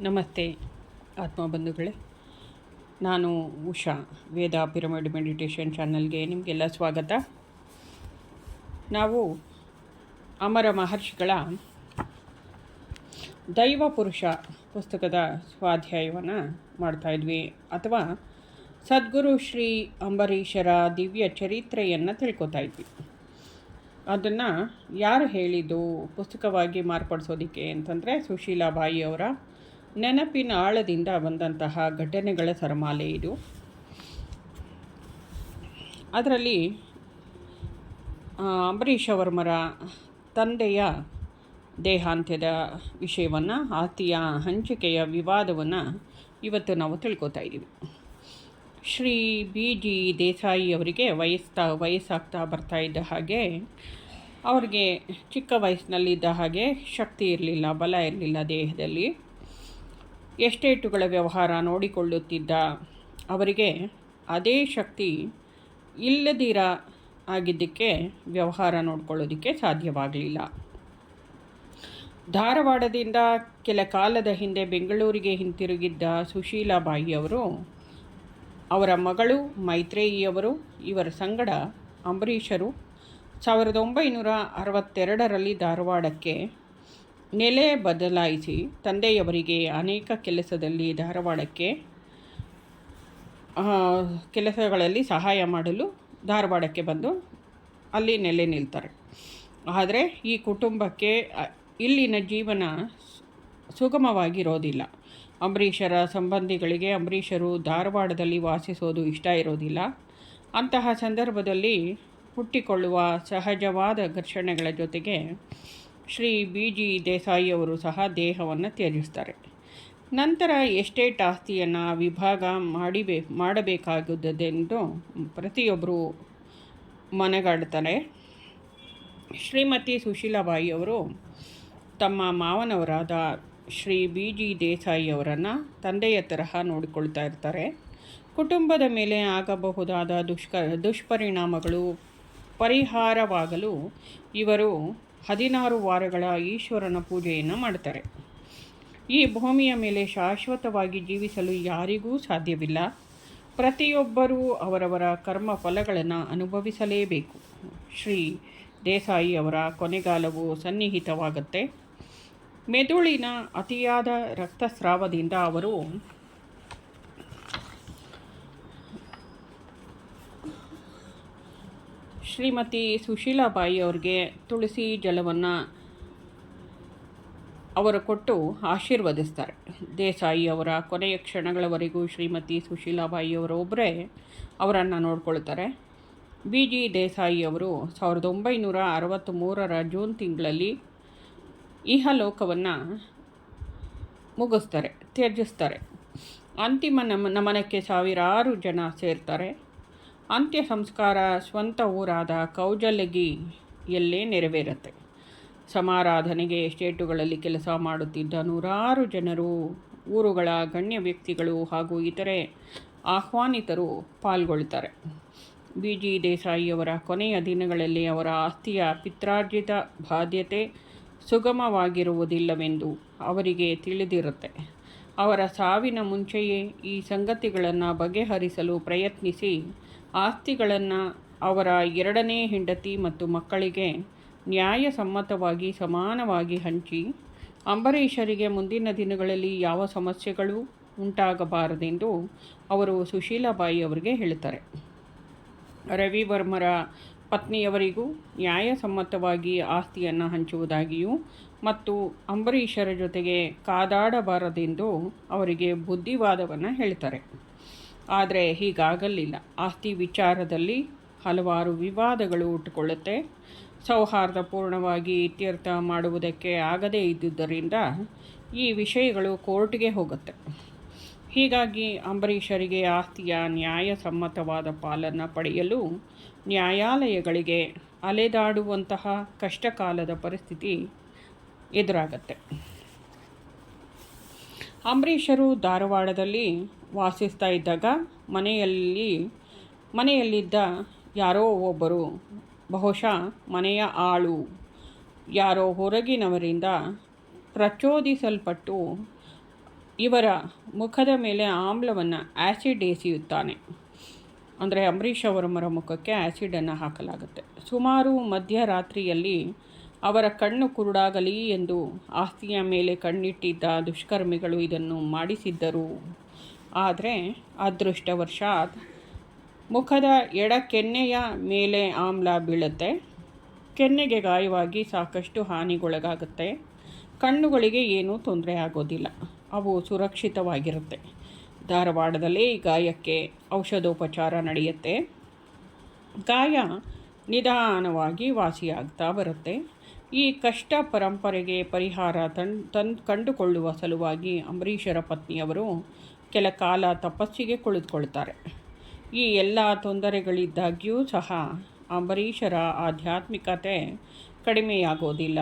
ನಮಸ್ತೆ, ಆತ್ಮ ಬಂಧುಗಳೇ. ನಾನು ಉಷಾ, ವೇದ ಪಿರಮಿಡ್ ಮೆಡಿಟೇಷನ್ ಚಾನಲ್ಗೆ ನಿಮಗೆಲ್ಲ ಸ್ವಾಗತ. ನಾವು ಅಮರ ಮಹರ್ಷಿಗಳ ದೈವ ಪುರುಷ ಪುಸ್ತಕದ ಸ್ವಾಧ್ಯಾಯವನ್ನು ಮಾಡ್ತಾಯಿದ್ವಿ ಅಥವಾ ಸದ್ಗುರು ಶ್ರೀ ಅಂಬರೀಷರ ದಿವ್ಯ ಚರಿತ್ರೆಯನ್ನು ತಿಳ್ಕೊತಾ ಇದ್ವಿ. ಅದನ್ನು ಯಾರು ಹೇಳಿದ್ದು, ಪುಸ್ತಕವಾಗಿ ಮಾರ್ಪಡಿಸೋದಕ್ಕೆ ಅಂತಂದರೆ ಸುಶೀಲಾಬಾಯಿ ಅವರ ನೆನಪಿನ ಆಳದಿಂದ ಬಂದಂತಹ ಘಟನೆಗಳ ಸರಮಾಲೆ ಇದು. ಅದರಲ್ಲಿ ಅಂಬರೀಷ್ ವರ್ಮರ ತಂದೆಯ ದೇಹಾಂತ್ಯದ ವಿಷಯವನ್ನು, ಆತಿಯ ಹಂಚಿಕೆಯ ವಿವಾದವನ್ನು ಇವತ್ತು ನಾವು ತಿಳ್ಕೊತಾ ಇದ್ದೀವಿ. ಶ್ರೀ ಬಿ ಜಿ ದೇಸಾಯಿ ಅವರಿಗೆ ವಯಸ್ತಾ, ವಯಸ್ಸಾಗ್ತಾ ಬರ್ತಾ ಇದ್ದ ಹಾಗೆ, ಅವ್ರಿಗೆ ಚಿಕ್ಕ ವಯಸ್ಸಿನಲ್ಲಿದ್ದ ಹಾಗೆ ಶಕ್ತಿ ಇರಲಿಲ್ಲ, ಬಲ ಇರಲಿಲ್ಲ ದೇಹದಲ್ಲಿ. ಎಸ್ಟೇಟುಗಳ ವ್ಯವಹಾರ ನೋಡಿಕೊಳ್ಳುತ್ತಿದ್ದ ಅವರಿಗೆ ಅದೇ ಶಕ್ತಿ ಇಲ್ಲದಿರ ಆಗಿದ್ದಕ್ಕೆ ವ್ಯವಹಾರ ನೋಡ್ಕೊಳ್ಳೋದಕ್ಕೆ ಸಾಧ್ಯವಾಗಲಿಲ್ಲ. ಧಾರವಾಡದಿಂದ ಕೆಲ ಕಾಲದ ಹಿಂದೆ ಬೆಂಗಳೂರಿಗೆ ಹಿಂತಿರುಗಿದ್ದ ಸುಶೀಲಾಬಾಯಿಯವರು ಅವರ ಮಗಳು ಮೈತ್ರೇಯಿಯವರು, ಇವರ ಸಂಗಡ ಅಂಬರೀಷರು ಸಾವಿರದ ಒಂಬೈನೂರ ಅರವತ್ತೆರಡರಲ್ಲಿ ಧಾರವಾಡಕ್ಕೆ ನೆಲೆ ಬದಲಾಯಿಸಿ ತಂದೆಯವರಿಗೆ ಅನೇಕ ಕೆಲಸದಲ್ಲಿ ಧಾರವಾಡಕ್ಕೆ ಕೆಲಸಗಳಲ್ಲಿ ಸಹಾಯ ಮಾಡಲು ಧಾರವಾಡಕ್ಕೆ ಬಂದು ಅಲ್ಲಿ ನೆಲೆ ನಿಲ್ತಾರೆ. ಆದರೆ ಈ ಕುಟುಂಬಕ್ಕೆ ಇಲ್ಲಿನ ಜೀವನ ಸುಗಮವಾಗಿರೋದಿಲ್ಲ. ಅಂಬರೀಷರ ಸಂಬಂಧಿಗಳಿಗೆ ಅಂಬರೀಷರು ಧಾರವಾಡದಲ್ಲಿ ವಾಸಿಸೋದು ಇಷ್ಟ ಇರೋದಿಲ್ಲ. ಅಂತಹ ಸಂದರ್ಭದಲ್ಲಿ ಹುಟ್ಟಿಕೊಳ್ಳುವ ಸಹಜವಾದ ಘರ್ಷಣೆಗಳ ಜೊತೆಗೆ ಶ್ರೀ ಬಿ ಜಿ ದೇಸಾಯಿಯವರು ಸಹ ದೇಹವನ್ನು ತ್ಯಜಿಸ್ತಾರೆ. ನಂತರ ಎಸ್ಟೇಟ್ ಆಸ್ತಿಯನ್ನು ವಿಭಾಗ ಮಾಡಿಬೇ ಮಾಡಬೇಕಾಗುವುದೆಂದು ಪ್ರತಿಯೊಬ್ಬರು ಮನೆಗಾಡ್ತಾರೆ. ಶ್ರೀಮತಿ ಸುಶೀಲಬಾಯಿಯವರು ತಮ್ಮ ಮಾವನವರಾದ ಶ್ರೀ ಬಿ ಜಿ ದೇಸಾಯಿಯವರನ್ನು ತಂದೆಯ ತರಹ ನೋಡಿಕೊಳ್ತಾ ಇರ್ತಾರೆ. ಕುಟುಂಬದ ಮೇಲೆ ಆಗಬಹುದಾದ ದುಷ್ಕ, ದುಷ್ಪರಿಣಾಮಗಳು ಪರಿಹಾರವಾಗಲು ಇವರು ಹದಿನಾರು ವಾರಗಳ ಈಶ್ವರನ ಪೂಜೆಯನ್ನು ಮಾಡ್ತಾರೆ ಈ ಭೂಮಿಯ ಮೇಲೆ ಶಾಶ್ವತವಾಗಿ ಜೀವಿಸಲು ಯಾರಿಗೂ ಸಾಧ್ಯವಿಲ್ಲ. ಪ್ರತಿಯೊಬ್ಬರೂ ಅವರವರ ಕರ್ಮ ಫಲಗಳನ್ನು ಅನುಭವಿಸಲೇಬೇಕು. ಶ್ರೀ ದೇಸಾಯಿ ಅವರ ಕೊನೆಗಾಲವು ಸನ್ನಿಹಿತವಾಗುತ್ತೆ. ಮೆದುಳಿನ ಅತಿಯಾದ ರಕ್ತಸ್ರಾವದಿಂದ ಅವರು ಶ್ರೀಮತಿ ಸುಶೀಲಾಬಾಯಿ ಅವ್ರಿಗೆ ತುಳಸಿ ಜಲವನ್ನು ಅವರು ಕೊಟ್ಟು ಆಶೀರ್ವದಿಸ್ತಾರೆ. ದೇಸಾಯಿ ಅವರ ಕೊನೆಯ ಕ್ಷಣಗಳವರೆಗೂ ಶ್ರೀಮತಿ ಸುಶೀಲಾಬಾಯಿ ಅವರೊಬ್ಬರೇ ಅವರನ್ನು ನೋಡ್ಕೊಳ್ತಾರೆ. ಬಿ ಜಿ ದೇಸಾಯಿ ಅವರು ಸಾವಿರದ ಒಂಬೈನೂರ ಅರವತ್ತ್ಮೂರರ ಜೂನ್ ತಿಂಗಳಲ್ಲಿ ಇಹಲೋಕವನ್ನು ಮುಗಿಸ್ತಾರೆ, ತ್ಯಜಿಸ್ತಾರೆ. ಅಂತಿಮ ನಮ್ಮ ನಮನಕ್ಕೆ ಸಾವಿರಾರು ಜನ ಸೇರ್ತಾರೆ. ಅಂತ್ಯ ಸಂಸ್ಕಾರ ಸ್ವಂತ ಊರಾದ ಕೌಜಲಗಿಯಲ್ಲೇ ನೆರವೇರುತ್ತೆ. ಸಮಾರಾಧನೆಗೆ ಎಸ್ಟೇಟುಗಳಲ್ಲಿ ಕೆಲಸ ಮಾಡುತ್ತಿದ್ದ ನೂರಾರು ಜನರು, ಊರುಗಳ ಗಣ್ಯ ವ್ಯಕ್ತಿಗಳು ಹಾಗೂ ಇತರೆ ಆಹ್ವಾನಿತರು ಪಾಲ್ಗೊಳ್ತಾರೆ ಬಿ. ಜಿ. ದೇಸಾಯಿಯವರ ಕೊನೆಯ ದಿನಗಳಲ್ಲಿ ಅವರ ಆಸ್ತಿಯ ಪಿತ್ರಾರ್ಜಿತ ಬಾಧ್ಯತೆ ಸುಗಮವಾಗಿರುವುದಿಲ್ಲವೆಂದು ಅವರಿಗೆ ತಿಳಿದಿರುತ್ತೆ. ಅವರ ಸಾವಿನ ಮುಂಚೆಯೇ ಈ ಸಂಗತಿಗಳನ್ನು ಬಗೆಹರಿಸಲು ಪ್ರಯತ್ನಿಸಿ ಆಸ್ತಿಗಳನ್ನು ಅವರ ಎರಡನೇ ಹೆಂಡತಿ ಮತ್ತು ಮಕ್ಕಳಿಗೆ ನ್ಯಾಯಸಮ್ಮತವಾಗಿ ಸಮಾನವಾಗಿ ಹಂಚಿ, ಅಂಬರೀಷರಿಗೆ ಮುಂದಿನ ದಿನಗಳಲ್ಲಿ ಯಾವ ಸಮಸ್ಯೆಗಳು ಉಂಟಾಗಬಾರದೆಂದು ಅವರು ಸುಶೀಲಾಬಾಯಿ ಅವರಿಗೆ ಹೇಳುತ್ತಾರೆ. ರವಿವರ್ಮರ ಪತ್ನಿಯವರಿಗೂ ನ್ಯಾಯಸಮ್ಮತವಾಗಿ ಆಸ್ತಿಯನ್ನು ಹಂಚುವುದಾಗಿಯೂ ಮತ್ತು ಅಂಬರೀಷರ ಜೊತೆಗೆ ಕಾದಾಡಬಾರದೆಂದು ಅವರಿಗೆ ಬುದ್ಧಿವಾದವನ್ನು ಹೇಳ್ತಾರೆ ಆದರೆ ಹೀಗಾಗಲಿಲ್ಲ. ಆಸ್ತಿ ವಿಚಾರದಲ್ಲಿ ಹಲವಾರು ವಿವಾದಗಳು ಹುಟ್ಟುಕೊಳ್ಳುತ್ತೆ ಸೌಹಾರ್ದಪೂರ್ಣವಾಗಿ ಇತ್ಯರ್ಥ ಮಾಡುವುದಕ್ಕೆ ಆಗದೇ ಇದ್ದುದರಿಂದ ಈ ವಿಷಯಗಳು ಕೋರ್ಟ್ಗೆ ಹೋಗುತ್ತೆ. ಹೀಗಾಗಿ ಅಂಬರೀಷರಿಗೆ ಆಸ್ತಿಯ ನ್ಯಾಯಸಮ್ಮತವಾದ ಪಾಲನ್ನು ಪಡೆಯಲು ನ್ಯಾಯಾಲಯಗಳಿಗೆ ಅಲೆದಾಡುವಂತಹ ಕಷ್ಟಕಾಲದ ಪರಿಸ್ಥಿತಿ ಎದುರಾಗತ್ತೆ. ಅಂಬರೀಷರು ಧಾರವಾಡದಲ್ಲಿ ವಾಸಿಸ್ತಾ ಇದ್ದಾಗ ಮನೆಯಲ್ಲಿ, ಮನೆಯಲ್ಲಿದ್ದ ಯಾರೋ ಒಬ್ಬರು, ಬಹುಶಃ ಮನೆಯ ಆಳು, ಯಾರೋ ಹೊರಗಿನವರಿಂದ ಪ್ರಚೋದಿಸಲ್ಪಟ್ಟು ಇವರ ಮುಖದ ಮೇಲೆ ಆಮ್ಲವನ್ನು ಆ್ಯಸಿಡ್ ಎಸೆಯುತ್ತಾನೆ. ಅಂದರೆ ಅಂಬರೀಷ್ ಅವರ ಮರ ಮುಖಕ್ಕೆ ಆ್ಯಸಿಡನ್ನು ಹಾಕಲಾಗುತ್ತೆ. ಸುಮಾರು ಮಧ್ಯರಾತ್ರಿಯಲ್ಲಿ ಅವರ ಕಣ್ಣು ಕುರುಡಾಗಲಿ ಎಂದು ಆಸ್ತಿಯ ಮೇಲೆ ಕಣ್ಣಿಟ್ಟಿದ್ದ ದುಷ್ಕರ್ಮಿಗಳು ಇದನ್ನು ಮಾಡಿಸಿದ್ದರು. ಆದರೆ ಅದೃಷ್ಟವಶಾತ್ ಮುಖದ ಎಡ ಕೆನ್ನೆಯ ಮೇಲೆ ಆಮ್ಲ ಬೀಳುತ್ತೆ. ಕೆನ್ನೆಗೆ ಗಾಯವಾಗಿ ಸಾಕಷ್ಟು ಹಾನಿಗೊಳಗಾಗುತ್ತೆ. ಕಣ್ಣುಗಳಿಗೆ ಏನೂ ತೊಂದರೆ ಆಗೋದಿಲ್ಲ. ಅವು ಸುರಕ್ಷಿತವಾಗಿರುತ್ತೆ. ಧಾರವಾಡದಲ್ಲಿ ಗಾಯಕ್ಕೆ ಔಷಧೋಪಚಾರ ನಡೆಯುತ್ತೆ. ಗಾಯ ನಿಧಾನವಾಗಿ ವಾಸಿಯಾಗ್ತಾ ಬರುತ್ತೆ. ಈ ಕಷ್ಟ ಪರಂಪರೆಗೆ ಪರಿಹಾರ ತನ್ ತನ್ ಕಂಡುಕೊಳ್ಳುವ ಸಲುವಾಗಿ ಅಂಬರೀಷರ ಪತ್ನಿಯವರು ಕೆಲ ಕಾಲ ತಪಸ್ಸಿಗೆ ಕುಳಿತುಕೊಳ್ತಾರೆ. ಈ ಎಲ್ಲ ತೊಂದರೆಗಳಿದ್ದಾಗ್ಯೂ ಸಹ ಅಂಬರೀಷರ ಆಧ್ಯಾತ್ಮಿಕತೆ ಕಡಿಮೆಯಾಗೋದಿಲ್ಲ.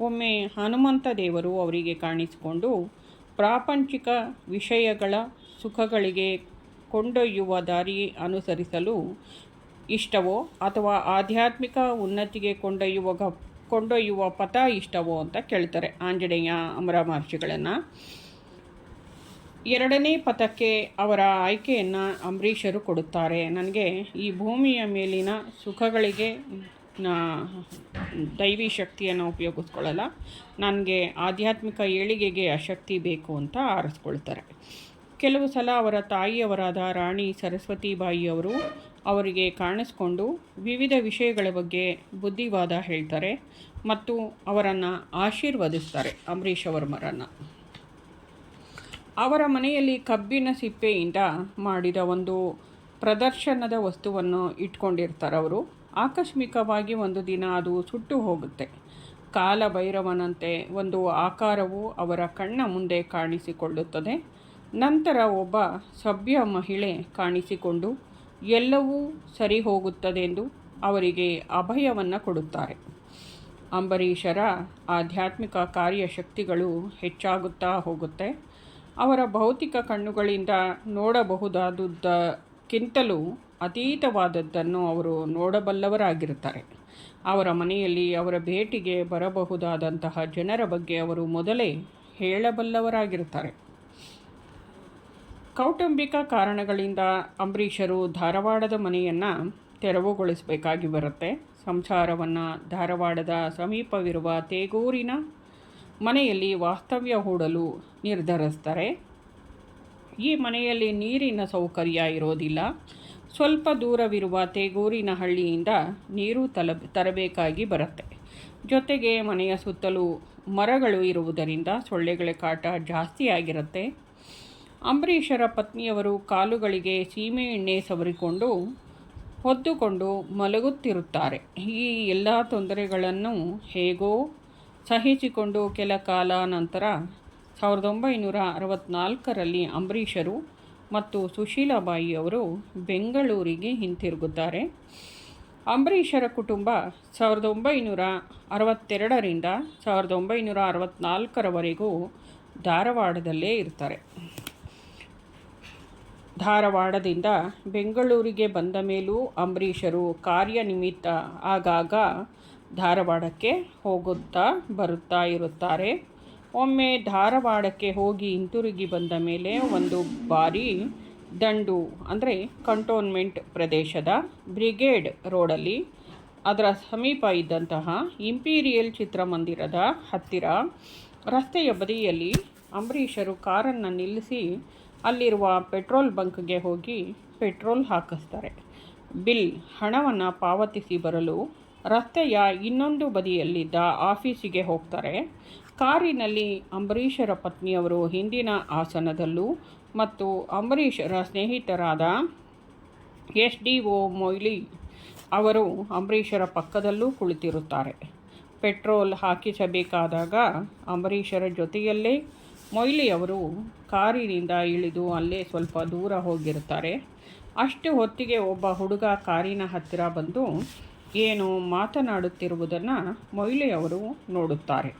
ಒಮ್ಮೆ ಹನುಮಂತ ದೇವರು ಅವರಿಗೆ ಕಾಣಿಸಿಕೊಂಡು ಪ್ರಾಪಂಚಿಕ ವಿಷಯಗಳ ಸುಖಗಳಿಗೆ ಕೊಂಡೊಯ್ಯುವ ದಾರಿ ಅನುಸರಿಸಲು ಇಷ್ಟವೋ ಅಥವಾ ಆಧ್ಯಾತ್ಮಿಕ ಉನ್ನತಿಗೆ ಕೊಂಡೊಯ್ಯುವ ಕೊಂಡೊಯ್ಯುವ ಪಥ ಇಷ್ಟವೋ ಅಂತ ಕೇಳ್ತಾರೆ ಆಂಜನೇಯ ಅಮರ ಮಹರ್ಷಿಗಳನ್ನು. ಎರಡನೇ ಪಥಕ್ಕೆ ಅವರ ಆಯ್ಕೆಯನ್ನು ಅಂಬರೀಷರು ಕೊಡುತ್ತಾರೆ. ನನಗೆ ಈ ಭೂಮಿಯ ಮೇಲಿನ ಸುಖಗಳಿಗೆ ದೈವಿ ಶಕ್ತಿಯನ್ನು ಉಪಯೋಗಿಸ್ಕೊಳ್ಳಲ್ಲ, ನನಗೆ ಆಧ್ಯಾತ್ಮಿಕ ಏಳಿಗೆಗೆ ಆ ಶಕ್ತಿ ಬೇಕು ಅಂತ ಆರಿಸ್ಕೊಳ್ತಾರೆ. ಕೆಲವು ಸಲ ಅವರ ತಾಯಿಯವರಾದ ರಾಣಿ ಸರಸ್ವತಿಬಾಯಿಯವರು ಅವರಿಗೆ ಕಾಣಿಸ್ಕೊಂಡು ವಿವಿಧ ವಿಷಯಗಳ ಬಗ್ಗೆ ಬುದ್ಧಿವಾದ ಹೇಳ್ತಾರೆ ಮತ್ತು ಅವರನ್ನು ಆಶೀರ್ವದಿಸ್ತಾರೆ. ಅಂಬರೀಷ್ ವರ್ಮರನ್ನು ಅವರ ಮನೆಯಲ್ಲಿ ಕಬ್ಬಿನ ಸಿಪ್ಪೆಯಿಂದ ಮಾಡಿದ ಒಂದು ಪ್ರದರ್ಶನದ ವಸ್ತುವನ್ನು ಇಟ್ಕೊಂಡಿರ್ತಾರೆ ಅವರು. ಆಕಸ್ಮಿಕವಾಗಿ ಒಂದು ದಿನ ಅದು ಸುಟ್ಟು ಹೋಗುತ್ತೆ. ಕಾಲಭೈರವನಂತೆ ಒಂದು ಆಕಾರವು ಅವರ ಕಣ್ಣ ಮುಂದೆ ಕಾಣಿಸಿಕೊಳ್ಳುತ್ತದೆ. ನಂತರ ಒಬ್ಬ ಸಭ್ಯ ಮಹಿಳೆ ಕಾಣಿಸಿಕೊಂಡು ಎಲ್ಲವೂ ಸರಿ ಹೋಗುತ್ತದೆಂದು ಅವರಿಗೆ ಅಭಯವನ್ನು ಕೊಡುತ್ತಾರೆ. ಅಂಬರೀಷರ ಆಧ್ಯಾತ್ಮಿಕ ಕಾರ್ಯಶಕ್ತಿಗಳು ಹೆಚ್ಚಾಗುತ್ತಾ ಹೋಗುತ್ತೆ. ಅವರ ಭೌತಿಕ ಕಣ್ಣುಗಳಿಂದ ನೋಡಬಹುದಾದದ್ದಕ್ಕಿಂತಲೂ ಅತೀತವಾದದ್ದನ್ನು ಅವರು ನೋಡಬಲ್ಲವರಾಗಿರುತ್ತಾರೆ. ಅವರ ಮನೆಯಲ್ಲಿ ಅವರ ಭೇಟಿಗೆ ಬರಬಹುದಾದಂತಹ ಜನರ ಬಗ್ಗೆ ಅವರು ಮೊದಲೇ ಹೇಳಬಲ್ಲವರಾಗಿರುತ್ತಾರೆ. ಕೌಟುಂಬಿಕ ಕಾರಣಗಳಿಂದ ಅಂಬರೀಷರು ಧಾರವಾಡದ ಮನೆಯನ್ನು ತೆರವುಗೊಳಿಸಬೇಕಾಗಿ ಬರುತ್ತೆ. ಸಂಸಾರವನ್ನು ಧಾರವಾಡದ ಸಮೀಪವಿರುವ ತೇಗೂರಿನ ಮನೆಯಲ್ಲಿ ವಾಸ್ತವ್ಯ ಹೂಡಲು ನಿರ್ಧರಿಸ್ತಾರೆ. ಈ ಮನೆಯಲ್ಲಿ ನೀರಿನ ಸೌಕರ್ಯ ಇರೋದಿಲ್ಲ. ಸ್ವಲ್ಪ ದೂರವಿರುವ ತೇಗೂರಿನ ಹಳ್ಳಿಯಿಂದ ನೀರು ತಲ, ತರಬೇಕಾಗಿ ಬರುತ್ತೆ. ಜೊತೆಗೆ ಮನೆಯ ಸುತ್ತಲೂ ಮರಗಳು ಇರುವುದರಿಂದ ಸೊಳ್ಳೆಗಳ ಕಾಟ ಜಾಸ್ತಿ ಆಗಿರುತ್ತೆ. ಅಂಬರೀಷರ ಪತ್ನಿಯವರು ಕಾಲುಗಳಿಗೆ ಸೀಮೆ ಎಣ್ಣೆ ಸವರಿಕೊಂಡು ಹೊದ್ದುಕೊಂಡು ಮಲಗುತ್ತಿರುತ್ತಾರೆ. ಈ ಎಲ್ಲ ತೊಂದರೆಗಳನ್ನು ಹೇಗೋ ಸಹಿಸಿಕೊಂಡು ಕೆಲ ಕಾಲ ನಂತರ ಸಾವಿರದ ಒಂಬೈನೂರ ಅರವತ್ನಾಲ್ಕರಲ್ಲಿ ಅಂಬರೀಷರು ಮತ್ತು ಸುಶೀಲಾಬಾಯಿಯವರು ಬೆಂಗಳೂರಿಗೆ ಹಿಂತಿರುಗುತ್ತಾರೆ. ಅಂಬರೀಷರ ಕುಟುಂಬ ಸಾವಿರದ ಒಂಬೈನೂರ ಅರವತ್ತೆರಡರಿಂದ ಸಾವಿರದ ಒಂಬೈನೂರ ಅರವತ್ನಾಲ್ಕರವರೆಗೂ ಧಾರವಾಡದಲ್ಲೇ ಇರ್ತಾರೆ ಧಾರವಾಡದಿಂದ ಬೆಂಗಳೂರಿಗೆ ಬಂದ ಮೇಲೂ ಅಂಬರೀಷರು ಕಾರ್ಯನಿಮಿತ್ತ ಆಗಾಗ ಧಾರವಾಡಕ್ಕೆ ಹೋಗುತ್ತಾ ಬರುತ್ತಾ ಇರುತ್ತಾರೆ. ಒಮ್ಮೆ ಧಾರವಾಡಕ್ಕೆ ಹೋಗಿ ಹಿಂತಿರುಗಿ ಬಂದ ಮೇಲೆ ಒಂದು ಬಾರಿ ದಂಡು, ಅಂದರೆ ಕಂಟೋನ್ಮೆಂಟ್ ಪ್ರದೇಶದ ಬ್ರಿಗೇಡ್ ರೋಡಲ್ಲಿ ಅದರ ಸಮೀಪ ಇದ್ದಂತಹ ಇಂಪೀರಿಯಲ್ ಚಿತ್ರಮಂದಿರದ ಹತ್ತಿರ ರಸ್ತೆಯ ಬದಿಯಲ್ಲಿ ಅಂಬರೀಷರು ಕಾರನ್ನು ನಿಲ್ಲಿಸಿ ಅಲ್ಲಿರುವ ಪೆಟ್ರೋಲ್ ಬಂಕ್ಗೆ ಹೋಗಿ ಪೆಟ್ರೋಲ್ ಹಾಕಿಸ್ತಾರೆ. ಬಿಲ್ ಹಣವನ್ನು ಪಾವತಿಸಿ ಬರಲು ರಸ್ತೆಯ ಇನ್ನೊಂದು ಬದಿಯಲ್ಲಿದ್ದ ಆಫೀಸಿಗೆ ಹೋಗ್ತಾರೆ. ಕಾರಿನಲ್ಲಿ ಅಂಬರೀಷರ ಪತ್ನಿಯವರು ಹಿಂದಿನ ಆಸನದಲ್ಲೂ ಮತ್ತು ಅಂಬರೀಷರ ಸ್ನೇಹಿತರಾದ ಎಸ್ ಡಿ ಒ ಮೊಯ್ಲಿ ಅವರು ಅಂಬರೀಷರ ಪಕ್ಕದಲ್ಲೂ ಕುಳಿತಿರುತ್ತಾರೆ. ಪೆಟ್ರೋಲ್ ಹಾಕಿಸಬೇಕಾದಾಗ ಅಂಬರೀಷರ ಜೊತೆಯಲ್ಲೇ ಮೊಯ್ಲಿ ಅವರು ಕಾರಿನಿಂದ ಇಳಿದು ಅಲ್ಲೇ ಸ್ವಲ್ಪ ದೂರ ಹೋಗಿರುತ್ತಾರೆ. ಅಷ್ಟು ಹೊತ್ತಿಗೆ ಒಬ್ಬ ಹುಡುಗ ಕಾರಿನ ಹತ್ತಿರ ಬಂದು, ಏನು ಮಾತನಾಡುತ್ತಿರುವುದನ್ನು ಮೊಯ್ಲಿಯವರು ನೋಡುತ್ತಾರೆ.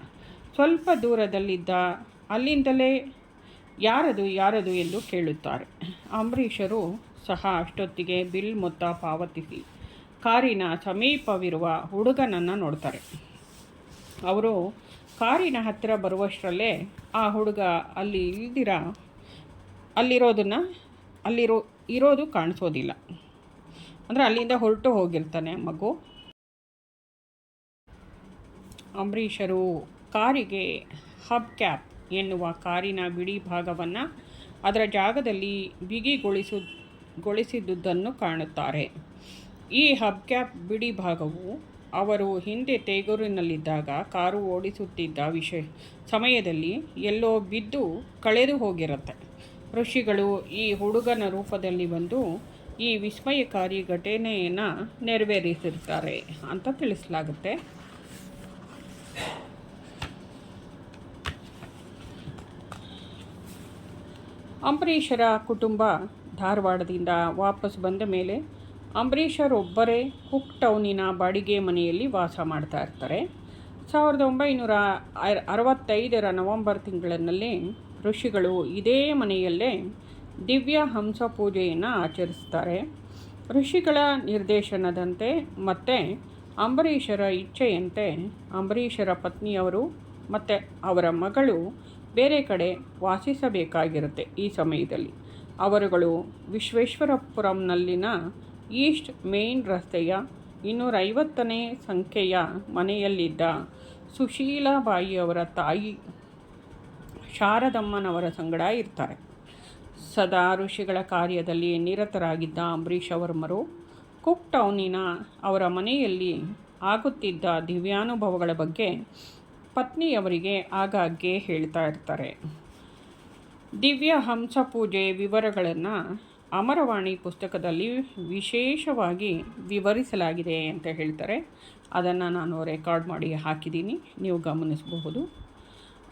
ಸ್ವಲ್ಪ ದೂರದಲ್ಲಿದ್ದ ಅಲ್ಲಿಂದಲೇ ಯಾರದು ಯಾರದು ಎಂದು ಕೇಳುತ್ತಾರೆ. ಅಂಬರೀಷರು ಸಹ ಅಷ್ಟೊತ್ತಿಗೆ ಬಿಲ್ ಮೊತ್ತ ಪಾವತಿಸಿ ಕಾರಿನ ಸಮೀಪವಿರುವ ಹುಡುಗನನ್ನು ನೋಡ್ತಾರೆ. ಅವರು ಕಾರಿನ ಹತ್ತಿರ ಬರುವಷ್ಟರಲ್ಲೇ ಆ ಹುಡುಗ ಅಲ್ಲಿ ಇಲ್ದಿರ? ಅಲ್ಲಿರೋದನ್ನು, ಅಲ್ಲಿರೋ, ಇರೋದು ಕಾಣಿಸೋದಿಲ್ಲ. ಅಂದರೆ ಅಲ್ಲಿಂದ ಹೊರಟು ಹೋಗಿರ್ತಾನೆ ಮಗು. ಅಂಬರೀಷರು ಕಾರಿಗೆ ಹಬ್ ಕ್ಯಾಪ್ ಎನ್ನುವ ಕಾರಿನ ಬಿಡಿ ಭಾಗವನ್ನು ಅದರ ಜಾಗದಲ್ಲಿ ಬಿಗಿಗೊಳಿಸು, ಗೊಳಿಸಿದ್ದುದನ್ನು ಕಾಣುತ್ತಾರೆ. ಈ ಹಬ್ ಕ್ಯಾಪ್ ಬಿಡಿ ಭಾಗವು ಅವರು ಹಿಂದೆ ತೇಗೂರಿನಲ್ಲಿದ್ದಾಗ ಕಾರು ಓಡಿಸುತ್ತಿದ್ದ ವಿಷಯ ಸಮಯದಲ್ಲಿ ಎಲ್ಲೋ ಬಿದ್ದು ಕಳೆದು ಹೋಗಿರುತ್ತೆ. ಋಷಿಗಳು ಈ ಹುಡುಗನ ರೂಪದಲ್ಲಿ ಬಂದು ಈ ವಿಸ್ಮಯಕಾರಿ ಘಟನೆಯನ್ನು ನೆರವೇರಿಸಿರ್ತಾರೆ ಅಂತ ತಿಳಿಸಲಾಗುತ್ತೆ. ಅಂಬರೀಷರ ಕುಟುಂಬ ಧಾರವಾಡದಿಂದ ವಾಪಸ್ ಬಂದ ಮೇಲೆ ಅಂಬರೀಷರೊಬ್ಬರೇ ಕುಕ್ ಟೌನಿನ ಬಾಡಿಗೆ ಮನೆಯಲ್ಲಿ ವಾಸ ಮಾಡ್ತಾ ಇರ್ತಾರೆ. ಸಾವಿರದ ಒಂಬೈನೂರ ಅರವತ್ತೈದರ ನವಂಬರ್ ತಿಂಗಳಿನಲ್ಲಿ ಋಷಿಗಳು ಇದೇ ಮನೆಯಲ್ಲೇ ದಿವ್ಯ ಹಂಸ ಪೂಜೆಯನ್ನು ಆಚರಿಸ್ತಾರೆ. ಋಷಿಗಳ ನಿರ್ದೇಶನದಂತೆ ಮತ್ತು ಅಂಬರೀಷರ ಇಚ್ಛೆಯಂತೆ ಅಂಬರೀಷರ ಪತ್ನಿಯವರು ಮತ್ತು ಅವರ ಮಗಳು ಬೇರೆ ಕಡೆ ವಾಸಿಸಬೇಕಾಗಿರುತ್ತೆ ಈ ಸಮಯದಲ್ಲಿ. ಅವರುಗಳು ವಿಶ್ವೇಶ್ವರಪುರಂನಲ್ಲಿನ ಈಸ್ಟ್ ಮೇನ್ ರಸ್ತೆಯ ಇನ್ನೂರೈವತ್ತನೇ ಸಂಖ್ಯೆಯ ಮನೆಯಲ್ಲಿದ್ದ ಸುಶೀಲಾಬಾಯಿಯವರ ತಾಯಿ ಶಾರದಮ್ಮನವರ ಸಂಗಡ ಇರ್ತಾರೆ. ಸದಾ ಋಷಿಗಳ ಕಾರ್ಯದಲ್ಲಿ ನಿರತರಾಗಿದ್ದ ಅಂಬರೀಷ್ ಅವರ್ಮರು ಕುಕ್ ಟೌನಿನ ಅವರ ಮನೆಯಲ್ಲಿ ಆಗುತ್ತಿದ್ದ ದಿವ್ಯಾನುಭವಗಳ ಬಗ್ಗೆ ಪತ್ನಿಯವರಿಗೆ ಆಗಾಗ್ಗೆ ಹೇಳ್ತಾ ಇರ್ತಾರೆ. ದಿವ್ಯ ಹಂಸ ಪೂಜೆ ವಿವರಗಳನ್ನು ಅಮರವಾಣಿ ಪುಸ್ತಕದಲ್ಲಿ ವಿಶೇಷವಾಗಿ ವಿವರಿಸಲಾಗಿದೆ ಅಂತ ಹೇಳ್ತಾರೆ. ಅದನ್ನು ನಾನು ರೆಕಾರ್ಡ್ ಮಾಡಿ ಹಾಕಿದ್ದೀನಿ. ನೀವು ಗಮನಿಸಬಹುದು.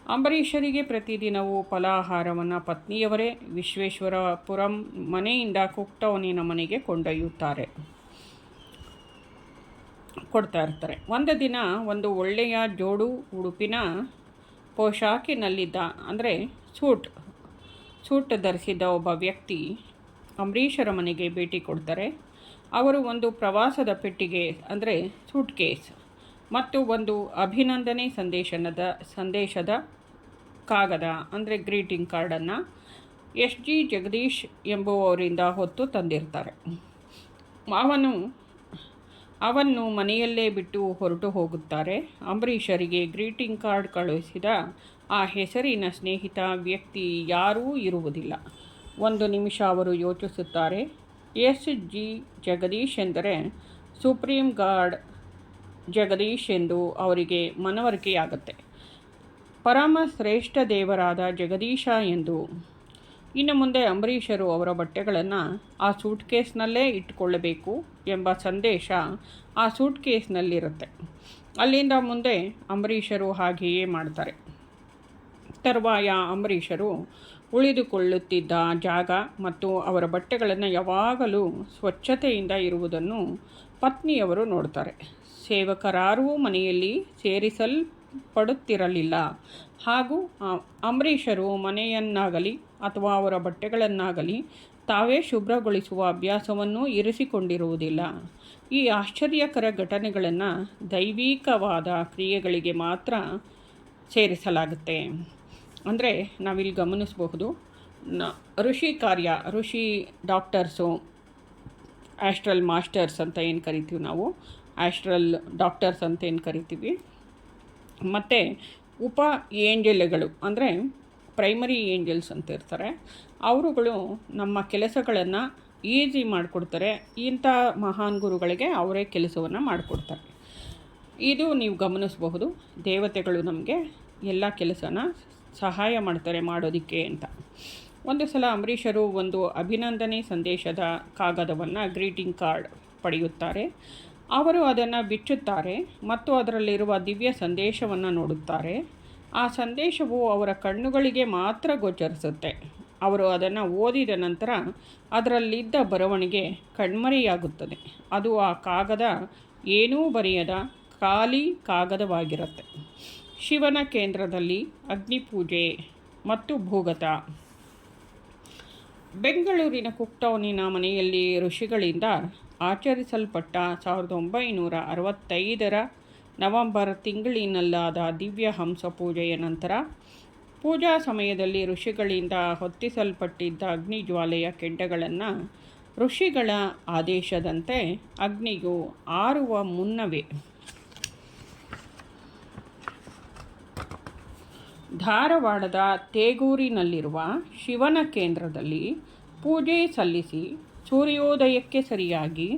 ಅಂಬರೀಷರಿಗೆ ಪ್ರತಿದಿನವೂ ಫಲಾಹಾರವನ್ನು ಪತ್ನಿಯವರೇ ವಿಶ್ವೇಶ್ವರಪುರಂ ಮನೆಯಿಂದ ಕುಕ್ತವನಿನ ಮನೆಗೆ ಕೊಂಡೊಯ್ಯುತ್ತಾರೆ. ಕೊಡ್ತಾ ಇರ್ತಾರೆ. ಒಂದು ದಿನ ಒಂದು ಒಳ್ಳೆಯ ಜೋಡು ಉಡುಪಿನ ಪೋಷಾಕಿನಲ್ಲಿದ್ದ, ಅಂದರೆ ಸೂಟ್ ಸೂಟ್ ಧರಿಸಿದ್ದ ಒಬ್ಬ ವ್ಯಕ್ತಿ ಅಂಬರೀಷರ ಮನೆಗೆ ಭೇಟಿ ಕೊಡ್ತಾರೆ. ಅವರು ಒಂದು ಪ್ರವಾಸದ ಪೆಟ್ಟಿಗೆ, ಅಂದರೆ ಸೂಟ್ ಕೇಸ್ ಮತ್ತು ಒಂದು ಅಭಿನಂದನೆ ಸಂದೇಶನದ, ಸಂದೇಶದ ಕಾಗದ, ಅಂದರೆ ಗ್ರೀಟಿಂಗ್ ಕಾರ್ಡನ್ನು ಎಸ್ ಜಿ ಜಗದೀಶ್ ಎಂಬುವವರಿಂದ ಹೊತ್ತು ತಂದಿರ್ತಾರೆ. ಅವನು, ಅವನ್ನು ಮನೆಯಲ್ಲೇ ಬಿಟ್ಟು ಹೊರಟು ಹೋಗುತ್ತಾರೆ. ಅಂಬರೀಷರಿಗೆ ಗ್ರೀಟಿಂಗ್ ಕಾರ್ಡ್ ಕಳುಹಿಸಿದ ಆ ಹೆಸರಿನ ಸ್ನೇಹಿತ ವ್ಯಕ್ತಿ ಯಾರೂ ಇರುವುದಿಲ್ಲ. ಒಂದು ನಿಮಿಷ ಅವರು ಯೋಚಿಸುತ್ತಾರೆ. ಎಸ್ ಜಿ ಜಗದೀಶ್ ಎಂದರೆ ಸುಪ್ರೀಂ ಗಾರ್ಡ್ ಜಗದೀಶ್ ಎಂದು ಅವರಿಗೆ ಮನವರಿಕೆಯಾಗುತ್ತೆ. ಪರಮ ಶ್ರೇಷ್ಠ ದೇವರಾದ ಜಗದೀಶ ಎಂದು. ಇನ್ನು ಮುಂದೆ ಅಂಬರೀಷರು ಅವರ ಬಟ್ಟೆಗಳನ್ನು ಆ ಸೂಟ್ ಕೇಸ್ನಲ್ಲೇ ಇಟ್ಟುಕೊಳ್ಳಬೇಕು ಎಂಬ ಸಂದೇಶ ಆ ಸೂಟ್ ಕೇಸ್ನಲ್ಲಿರುತ್ತೆ ಅಲ್ಲಿಂದ ಮುಂದೆ ಅಂಬರೀಷರು ಹಾಗೆಯೇ ಮಾಡ್ತಾರೆ. ತರುವಾಯ ಅಂಬರೀಷರು ಉಳಿದುಕೊಳ್ಳುತ್ತಿದ್ದ ಜಾಗ ಮತ್ತು ಅವರ ಬಟ್ಟೆಗಳನ್ನು ಯಾವಾಗಲೂ ಸ್ವಚ್ಛತೆಯಿಂದ ಇರುವುದನ್ನು ಪತ್ನಿಯವರು ನೋಡ್ತಾರೆ. ಸೇವಕರಾರೂ ಮನೆಯಲ್ಲಿ ಸೇರಿಸಲ್ಪಡುತ್ತಿರಲಿಲ್ಲ. ಹಾಗೂ ಅಂಬರೀಷರು ಮನೆಯನ್ನಾಗಲಿ ಅಥವಾ ಅವರ ಬಟ್ಟೆಗಳನ್ನಾಗಲಿ ತಾವೇ ಶುಭ್ರಗೊಳಿಸುವ ಅಭ್ಯಾಸವನ್ನು ಇರಿಸಿಕೊಂಡಿರುವುದಿಲ್ಲ. ಈ ಆಶ್ಚರ್ಯಕರ ಘಟನೆಗಳನ್ನು ದೈವಿಕವಾದ ಕ್ರಿಯೆಗಳಿಗೆ ಮಾತ್ರ ಸೇರಿಸಲಾಗುತ್ತೆ. ಅಂದರೆ ನಾವಿಲ್ಲಿ ಗಮನಿಸಬಹುದು, ನ, ಋಷಿ ಕಾರ್ಯ, ಋಷಿ ಡಾಕ್ಟರ್ಸು, ಆಸ್ಟ್ರಲ್ ಮಾಸ್ಟರ್ಸ್ ಅಂತ ಏನು ಕರಿತೀವಿ ನಾವು, ಆಸ್ಟ್ರಲ್ ಡಾಕ್ಟರ್ಸ್ ಅಂತ ಏನು ಕರಿತೀವಿ. ಮತ್ತು ಉಪ ಏಂಜಲ್ಗಳು, ಅಂದರೆ ಪ್ರೈಮರಿ ಏಂಜಲ್ಸ್ ಅಂತ ಇರ್ತಾರೆ, ಅವರುಗಳು ನಮ್ಮ ಕೆಲಸಗಳನ್ನು ಈಸಿ ಮಾಡಿಕೊಡ್ತಾರೆ, ಇಂಥ ಮಹಾನ್ ಗುರುಗಳಿಗೆ ಅವರೇ ಕೆಲಸವನ್ನು ಮಾಡಿಕೊಡ್ತಾರೆ. ಇದು ನೀವು ಗಮನಿಸಬಹುದು, ದೇವತೆಗಳು ನಮಗೆ ಎಲ್ಲ ಕೆಲಸನ ಸಹಾಯ ಮಾಡ್ತಾರೆ ಮಾಡೋದಕ್ಕೆ ಅಂತ. ಒಂದು ಸಲ ಅಂಬರೀಷರು ಒಂದು ಅಭಿನಂದನೆ ಸಂದೇಶದ ಕಾಗದವನ್ನು ಗ್ರೀಟಿಂಗ್ ಕಾರ್ಡ್ ಪಡೆಯುತ್ತಾರೆ. ಅವರು ಅದನ್ನು ಬಿಚ್ಚುತ್ತಾರೆ ಮತ್ತು ಅದರಲ್ಲಿರುವ ದಿವ್ಯ ಸಂದೇಶವನ್ನು ನೋಡುತ್ತಾರೆ. ಆ ಸಂದೇಶವು ಅವರ ಕಣ್ಣುಗಳಿಗೆ ಮಾತ್ರ ಗೋಚರಿಸುತ್ತೆ. ಅವರು ಅದನ್ನು ಓದಿದ ನಂತರ ಅದರಲ್ಲಿದ್ದ ಬರವಣಿಗೆ ಕಣ್ಮರೆಯಾಗುತ್ತದೆ. ಅದು ಆ ಕಾಗದ ಏನೂ ಬರೆಯದ ಖಾಲಿ ಕಾಗದವಾಗಿರುತ್ತೆ. ಶಿವನ ಕೇಂದ್ರದಲ್ಲಿ ಅಗ್ನಿಪೂಜೆ ಮತ್ತು ಭೂಗತ. ಬೆಂಗಳೂರಿನ ಕುಕ್ಟೌನಿನ ಮನೆಯಲ್ಲಿ ಋಷಿಗಳಿಂದ ಆಚರಿಸಲ್ಪಟ್ಟ ಸಾವಿರದ ಒಂಬೈನೂರ ಅರವತ್ತೈದರ ನವೆಂಬರ್ ತಿಂಗಳಿನಲ್ಲಾದ ದಿವ್ಯ ಹಂಸ ಪೂಜೆಯ ನಂತರ ಪೂಜಾ ಸಮಯದಲ್ಲಿ ಋಷಿಗಳಿಂದ ಹೊತ್ತಿಸಲ್ಪಟ್ಟಿದ್ದ ಅಗ್ನಿಜ್ವಾಲೆಯ ಕೆಂಡಗಳನ್ನು ಋಷಿಗಳ ಆದೇಶದಂತೆ ಅಗ್ನಿಯು ಆರುವ ಮುನ್ನವೇ. ಧಾರವಾಡದ ತೇಗೂರಿನಲ್ಲಿರುವ ಶಿವನ ಕೇಂದ್ರದಲ್ಲಿ ಪೂಜೆ ಸಲ್ಲಿಸಿ ಸೂರ್ಯೋದಯಕ್ಕೆ ಸರಿಯಾಗಿ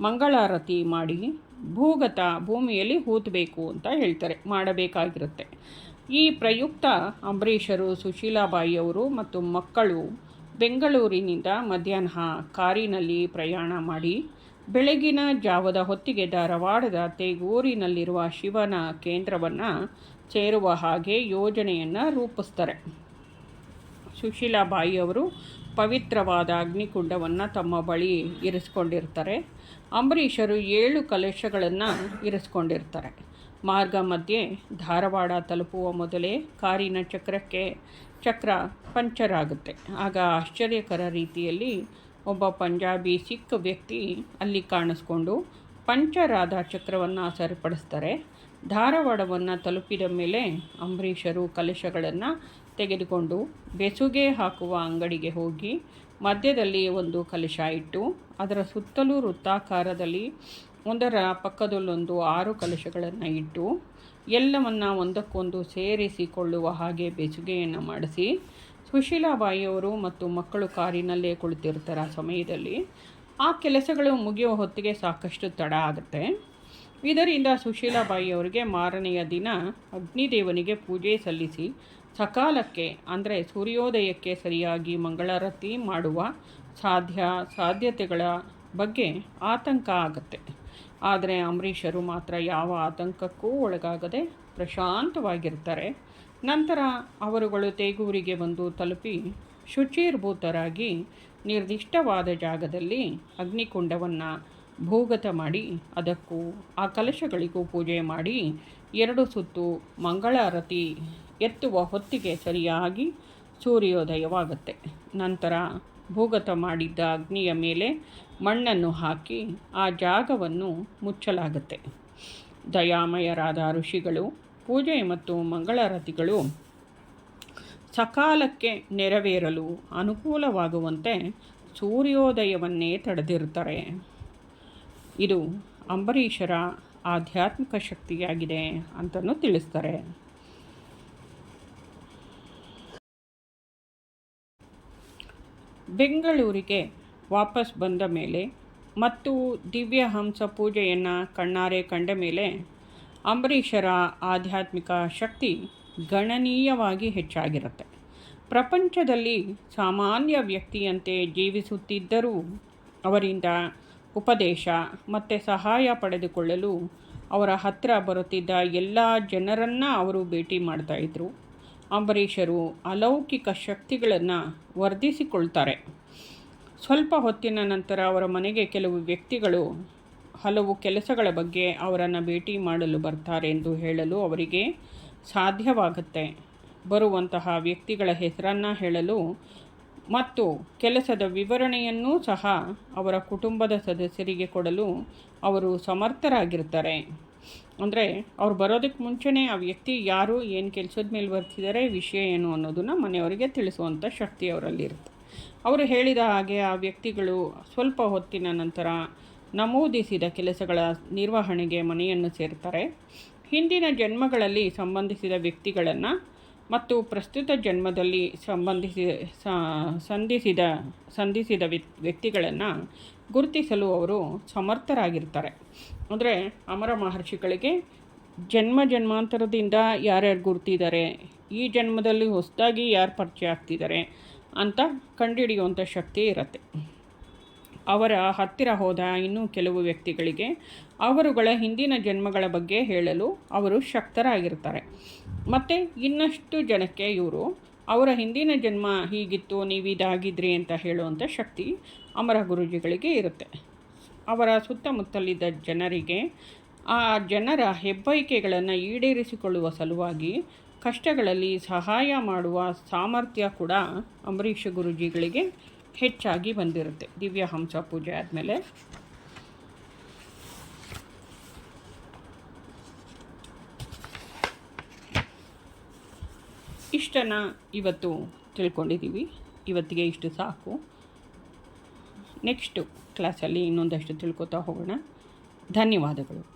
ಮಂಗಳಾರತಿ ಮಾಡಿ ಭೂಗತ ಭೂಮಿಯಲ್ಲಿ ಹೂತಬೇಕು ಅಂತ ಹೇಳ್ತಾರೆ, ಮಾಡಬೇಕಾಗಿರುತ್ತೆ. ಈ ಪ್ರಯುಕ್ತ ಅಂಬರೀಷರು, ಸುಶೀಲಾಬಾಯಿಯವರು ಮತ್ತು ಮಕ್ಕಳು ಬೆಂಗಳೂರಿನಿಂದ ಮಧ್ಯಾಹ್ನ ಕಾರಿನಲ್ಲಿ ಪ್ರಯಾಣ ಮಾಡಿ ಬೆಳಗಿನ ಜಾವದ ಹೊತ್ತಿಗೆ ಧಾರವಾಡದ ತೇಗೂರಿನಲ್ಲಿರುವ ಶಿವನ ಕೇಂದ್ರವನ್ನು ಸೇರುವ ಹಾಗೆ ಯೋಜನೆಯನ್ನು ರೂಪಿಸ್ತಾರೆ. ಸುಶೀಲಾಬಾಯಿಯವರು ಪವಿತ್ರವಾದ ಅಗ್ನಿಕುಂಡವನ್ನು ತಮ್ಮ ಬಳಿ ಇರಿಸ್ಕೊಂಡಿರ್ತಾರೆ. ಅಂಬರೀಷರು ಏಳು ಕಲಶಗಳನ್ನು ಇರಿಸ್ಕೊಂಡಿರ್ತಾರೆ. ಮಾರ್ಗ ಮಧ್ಯೆ ಧಾರವಾಡ ತಲುಪುವ ಮೊದಲೇ ಕಾರಿನ ಚಕ್ರಕ್ಕೆ ಚಕ್ರ ಪಂಚರ್ ಆಗುತ್ತೆ. ಆಗ ಆಶ್ಚರ್ಯಕರ ರೀತಿಯಲ್ಲಿ ಒಬ್ಬ ಪಂಜಾಬಿ ಸಿಖ್ ವ್ಯಕ್ತಿ ಅಲ್ಲಿ ಕಾಣಿಸ್ಕೊಂಡು ಪಂಚರ್ ಆದ ಚಕ್ರವನ್ನು ಸರಿಪಡಿಸ್ತಾರೆ. ಧಾರವಾಡವನ್ನು ತಲುಪಿದ ಮೇಲೆ ಅಂಬರೀಷರು ಕಲಶಗಳನ್ನು ತೆಗೆದುಕೊಂಡು ಬೆಸುಗೆ ಹಾಕುವ ಅಂಗಡಿಗೆ ಹೋಗಿ ಮಧ್ಯದಲ್ಲಿ ಒಂದು ಕಲಶ ಇಟ್ಟು ಅದರ ಸುತ್ತಲೂ ವೃತ್ತಾಕಾರದಲ್ಲಿ ಒಂದರ ಪಕ್ಕದಲ್ಲೊಂದು ಆರು ಕಲಶಗಳನ್ನು ಇಟ್ಟು ಎಲ್ಲವನ್ನು ಒಂದಕ್ಕೊಂದು ಸೇರಿಸಿಕೊಳ್ಳುವ ಹಾಗೆ ಬೆಸುಗೆಯನ್ನು ಮಾಡಿಸಿ ಸುಶೀಲಾಬಾಯಿಯವರು ಮತ್ತು ಮಕ್ಕಳು ಕಾರಿನಲ್ಲೇ ಕುಳಿತಿರ್ತಾರೆ ಆ ಸಮಯದಲ್ಲಿ. ಆ ಕೆಲಸಗಳು ಮುಗಿಯುವ ಹೊತ್ತಿಗೆ ಸಾಕಷ್ಟು ತಡ ಆಗುತ್ತೆ. ಇದರಿಂದ ಸುಶೀಲಾಬಾಯಿಯವರಿಗೆ ಮಾರನೆಯ ದಿನ ಅಗ್ನಿದೇವನಿಗೆ ಪೂಜೆ ಸಲ್ಲಿಸಿ ಸಕಾಲಕ್ಕೆ, ಅಂದರೆ ಸೂರ್ಯೋದಯಕ್ಕೆ ಸರಿಯಾಗಿ ಮಂಗಳಾರತಿ ಮಾಡುವ ಸಾಧ್ಯ, ಸಾಧ್ಯತೆಗಳ ಬಗ್ಗೆ ಆತಂಕ ಆಗುತ್ತೆ. ಆದರೆ ಅಂಬರೀಷರು ಮಾತ್ರ ಯಾವ ಆತಂಕಕ್ಕೂ ಒಳಗಾಗದೆ ಪ್ರಶಾಂತವಾಗಿರ್ತಾರೆ. ನಂತರ ಅವರುಗಳು ತೇಗೂರಿಗೆ ಬಂದು ತಲುಪಿ ಶುಚಿರ್ಭೂತರಾಗಿ ನಿರ್ದಿಷ್ಟವಾದ ಜಾಗದಲ್ಲಿ ಅಗ್ನಿಕುಂಡವನ್ನು ಭೂಗತ ಮಾಡಿ, ಅದಕ್ಕೂ ಆ ಕಲಶಗಳಿಗೂ ಪೂಜೆ ಮಾಡಿ, ಎರಡು ಸುತ್ತು ಮಂಗಳಾರತಿ ಎತ್ತುವ ಹೊತ್ತಿಗೆ ಸರಿಯಾಗಿ ಸೂರ್ಯೋದಯವಾಗುತ್ತೆ. ನಂತರ ಭೂಗತ ಮಾಡಿದ್ದ ಅಗ್ನಿಯ ಮೇಲೆ ಮಣ್ಣನ್ನು ಹಾಕಿ ಆ ಜಾಗವನ್ನು ಮುಚ್ಚಲಾಗುತ್ತೆ. ದಯಾಮಯರಾದ ಋಷಿಗಳು, ಪೂಜೆ ಮತ್ತು ಮಂಗಳಾರತಿಗಳು ಸಕಾಲಕ್ಕೆ ನೆರವೇರಲು ಅನುಕೂಲವಾಗುವಂತೆ ಸೂರ್ಯೋದಯವನ್ನೇ ತಡೆದಿರ್ತಾರೆ ಇದು ಅಂಬರೀಷರ ಆಧ್ಯಾತ್ಮಿಕ ಶಕ್ತಿಯಾಗಿದೆ ಅಂತಲೂ ತಿಳಿಸ್ತಾರೆ. ಬೆಂಗಳೂರಿಗೆ ವಾಪಸ್ ಬಂದ ಮೇಲೆ ಮತ್ತು ದಿವ್ಯ ಹಂಸ ಪೂಜೆಯನ್ನು ಕಣ್ಣಾರೆ ಕಂಡ ಮೇಲೆ ಅಂಬರೀಷರ ಆಧ್ಯಾತ್ಮಿಕ ಶಕ್ತಿ ಗಣನೀಯವಾಗಿ ಹೆಚ್ಚಾಗಿರುತ್ತೆ. ಪ್ರಪಂಚದಲ್ಲಿ ಸಾಮಾನ್ಯ ವ್ಯಕ್ತಿಯಂತೆ ಜೀವಿಸುತ್ತಿದ್ದರೂ ಅವರಿಂದ ಉಪದೇಶ ಮತ್ತು ಸಹಾಯ ಪಡೆದುಕೊಳ್ಳಲು ಅವರ ಹತ್ತಿರ ಬರುತ್ತಿದ್ದ ಎಲ್ಲ ಜನರನ್ನು ಅವರು ಭೇಟಿ ಮಾಡ್ತಾಯಿದ್ರು ಅಂಬರೀಷರು ಅಲೌಕಿಕ ಶಕ್ತಿಗಳನ್ನು ವರ್ಧಿಸಿಕೊಳ್ತಾರೆ. ಸ್ವಲ್ಪ ಹೊತ್ತಿನ ನಂತರ ಅವರ ಮನೆಗೆ ಕೆಲವು ವ್ಯಕ್ತಿಗಳು ಹಲವು ಕೆಲಸಗಳ ಬಗ್ಗೆ ಅವರನ್ನು ಭೇಟಿ ಮಾಡಲು ಬರ್ತಾರೆ ಎಂದು ಹೇಳಲು ಅವರಿಗೆ ಸಾಧ್ಯವಾಗುತ್ತೆ. ಬರುವಂತಹ ವ್ಯಕ್ತಿಗಳ ಹೆಸರನ್ನು ಹೇಳಲು ಮತ್ತು ಕೆಲಸದ ವಿವರಣೆಯನ್ನೂ ಸಹ ಅವರ ಕುಟುಂಬದ ಸದಸ್ಯರಿಗೆ ಕೊಡಲು ಅವರು ಸಮರ್ಥರಾಗಿರ್ತಾರೆ ಅಂದರೆ ಅವ್ರು ಬರೋದಕ್ಕೆ ಮುಂಚೆನೇ ಆ ವ್ಯಕ್ತಿ ಯಾರು, ಏನು ಕೆಲಸದ ಮೇಲೆ ಬರ್ತಿದ್ದಾರೆ ವಿಷಯ ಏನು ಅನ್ನೋದನ್ನು ಮನೆಯವರಿಗೆ ತಿಳಿಸುವಂಥ ಶಕ್ತಿ ಅವರಲ್ಲಿರುತ್ತೆ ಅವರು ಹೇಳಿದ ಹಾಗೆ ಆ ವ್ಯಕ್ತಿಗಳು ಸ್ವಲ್ಪ ಹೊತ್ತಿನ ನಂತರ ನಮೂದಿಸಿದ ಕೆಲಸಗಳ ನಿರ್ವಹಣೆಗೆ ಮನೆಯನ್ನು ಸೇರ್ತಾರೆ. ಹಿಂದಿನ ಜನ್ಮಗಳಲ್ಲಿ ಸಂಬಂಧಿಸಿದ ವ್ಯಕ್ತಿಗಳನ್ನು ಮತ್ತು ಪ್ರಸ್ತುತ ಜನ್ಮದಲ್ಲಿ ಸಂಬಂಧಿಸಿ ಸಂಧಿಸಿದ ಸಂಧಿಸಿದ ವ್ಯಕ್ತಿಗಳನ್ನು ಗುರುತಿಸಲು ಅವರು ಸಮರ್ಥರಾಗಿರ್ತಾರೆ. ಅಂದರೆ ಅಮರ ಮಹರ್ಷಿಗಳಿಗೆ ಜನ್ಮ ಜನ್ಮಾಂತರದಿಂದ ಯಾರ್ಯಾರು ಗುರುತಿದ್ದಾರೆ, ಈ ಜನ್ಮದಲ್ಲಿ ಹೊಸದಾಗಿ ಯಾರು ಪರಿಚಯ ಆಗ್ತಿದ್ದಾರೆ ಅಂತ ಕಂಡುಹಿಡಿಯುವಂಥ ಶಕ್ತಿ ಇರುತ್ತೆ. ಅವರ ಹತ್ತಿರ ಹೋದ ಇನ್ನೂ ಕೆಲವು ವ್ಯಕ್ತಿಗಳಿಗೆ ಅವರುಗಳ ಹಿಂದಿನ ಜನ್ಮಗಳ ಬಗ್ಗೆ ಹೇಳಲು ಅವರು ಶಕ್ತರಾಗಿರ್ತಾರೆ. ಮತ್ತು ಇನ್ನಷ್ಟು ಜನಕ್ಕೆ ಇವರು, ಅವರ ಹಿಂದಿನ ಜನ್ಮ ಹೀಗಿತ್ತು ನೀವು ಇದಾಗಿದ್ರಿ ಅಂತ ಹೇಳುವಂಥ ಶಕ್ತಿ ಅಮರ ಗುರುಜಿಗಳಿಗೆ ಇರುತ್ತೆ. ಅವರ ಸುತ್ತಮುತ್ತಲಿದ್ದ ಜನರಿಗೆ ಆ ಜನರ ಹೆಬ್ಬೈಕೆಗಳನ್ನು ಈಡೇರಿಸಿಕೊಳ್ಳುವ ಸಲುವಾಗಿ ಕಷ್ಟಗಳಲ್ಲಿ ಸಹಾಯ ಮಾಡುವ ಸಾಮರ್ಥ್ಯ ಕೂಡ ಅಂಬರೀಷ ಗುರುಜಿಗಳಿಗೆ ಹೆಚ್ಚಾಗಿ ಬಂದಿರುತ್ತೆ. ದಿವ್ಯ ಹಂಸ ಪೂಜೆ ಆದಮೇಲೆ. ಇಷ್ಟನ್ನು ಇವತ್ತು ತಿಳ್ಕೊಂಡಿದ್ದೀವಿ. ಇವತ್ತಿಗೆ ಇಷ್ಟು ಸಾಕು. ನೆಕ್ಸ್ಟು ಕ್ಲಾಸಲ್ಲಿ ಇನ್ನೊಂದಷ್ಟು ತಿಳ್ಕೊತಾ ಹೋಗೋಣ. ಧನ್ಯವಾದಗಳು.